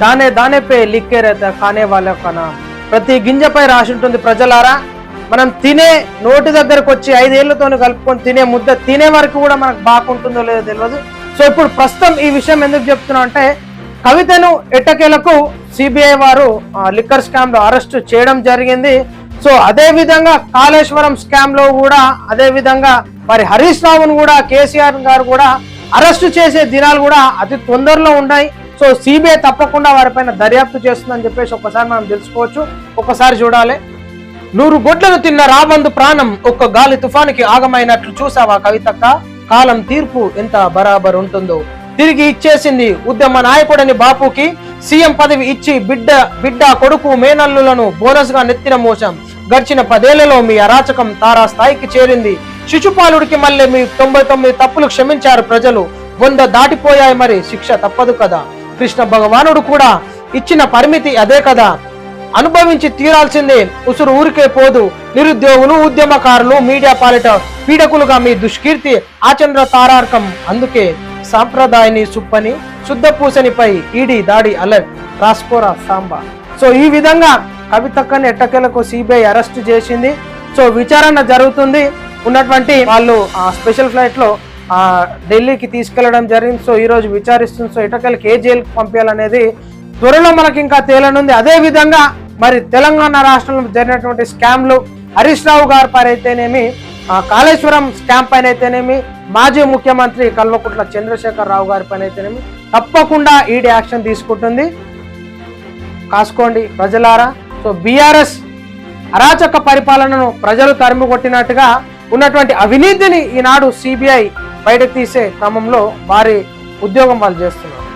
దానే దానే pay లిక్కే రేత కానే వాళ్ళ కన. ప్రతి గింజపై రాసి ఉంటుంది ప్రజలారా. మనం తినే నోటి దగ్గరకు వచ్చి ఐదేళ్ళతో కలుపుకొని తినే ముద్ద తినే వరకు కూడా మనకు బాగుంటుందో లేదో తెలియదు సో ఇప్పుడు ప్రస్తుతం ఈ విషయం ఎందుకు చెప్తున్నా అంటే కవితను ఎట్టకేలకు సిబిఐ వారు ఆ, లిక్కర్ స్కామ్లో అరెస్ట్ చేయడం జరిగింది. సో అదే విధంగా కాళేశ్వరం స్కామ్లో కూడా అదే విధంగా మరి హరీష్ రావును కూడా కేసీఆర్ గారు కూడా అరెస్ట్ చేసే దినాలు కూడా అతి తొందరలో ఉన్నాయి. సో సిబిఐ తప్పకుండా వారిపైన దర్యాప్తు చేస్తుందని చెప్పేసి ఒకసారి మనం తెలుసుకోవచ్చు. ఒకసారి చూడాలి. నూరు గొడ్లను తిన్న రాబందు ప్రాణం ఒక్క గాలి తుఫానికి ఆగమైనట్లు చూసావా కవితక్క? కాలం తీర్పు ఎంత బరాబర్ ఉంటుందో. తిరిగి ఇచ్చేసింది ఉద్యమ నాయకుడని బాపుకి సీఎం పదవి ఇచ్చి బిడ్డ బిడ్డ కొడుకు మేనల్లులను బోనస్గా నెత్తిన మోసం. గడిచిన పదేళ్ళలో మీ అరాచకం తారా స్థాయికి చేరింది. శిశుపాలుడికి మళ్ళీ మీ తొంభై తొమ్మిది తప్పులు క్షమించారు ప్రజలు. వంద దాటిపోయాయి మరి శిక్ష తప్పదు కదా. కృష్ణ భగవానుడు కూడా ఇచ్చిన పరిమితి అదే కదా. అనుభవించి తీరాల్సిందే ఉసురు ఊరికే పోదు. నిరుద్యోగులు ఉద్యమకారులు మీడియా పాలిట పీడకులుగా మీ దుష్కీర్తి ఆచంద్ర తారార్కం. అందుకే సాంప్రదాయని సుప్పని శుద్ధ పూసనిపై ఈడి దాడి అలర్ట్. రాస్కోరా సాంబా. సో ఈ విధంగా కవితక్కని ఎట్టకేలకు సిబిఐ అరెస్ట్ చేసింది. సో విచారణ జరుగుతుంది. ఉన్నటువంటి వాళ్ళు ఆ స్పెషల్ ఫ్లైట్లో ఢిల్లీకి తీసుకెళ్ళడం జరిగింది. సో ఈరోజు విచారిస్తుంది. సో ఎట్టకేలకు ఏ జైలుకి పంపించాలనేది త్వరలో మనకి ఇంకా తేలనుంది. అదేవిధంగా మరి తెలంగాణ రాష్ట్రంలో జరిగినటువంటి స్కామ్లు హరీష్ రావు గారి పైన అయితేనేమి కాళేశ్వరం స్కామ్ పైన అయితేనేమి మాజీ ముఖ్యమంత్రి కల్వకుట్ల చంద్రశేఖర్ రావు గారి పైన అయితేనేమి తప్పకుండా ఈడీ యాక్షన్ తీసుకుంటుంది. కాసుకోండి ప్రజలారా. సో బీఆర్ఎస్ అరాచక పరిపాలనను ప్రజలు తరిమి కొట్టినట్టుగా ఉన్నటువంటి అవినీతిని ఈనాడు సిబిఐ బయటకు తీసే క్రమంలో వారి ఉద్యోగం వాళ్ళు చేస్తున్నారు.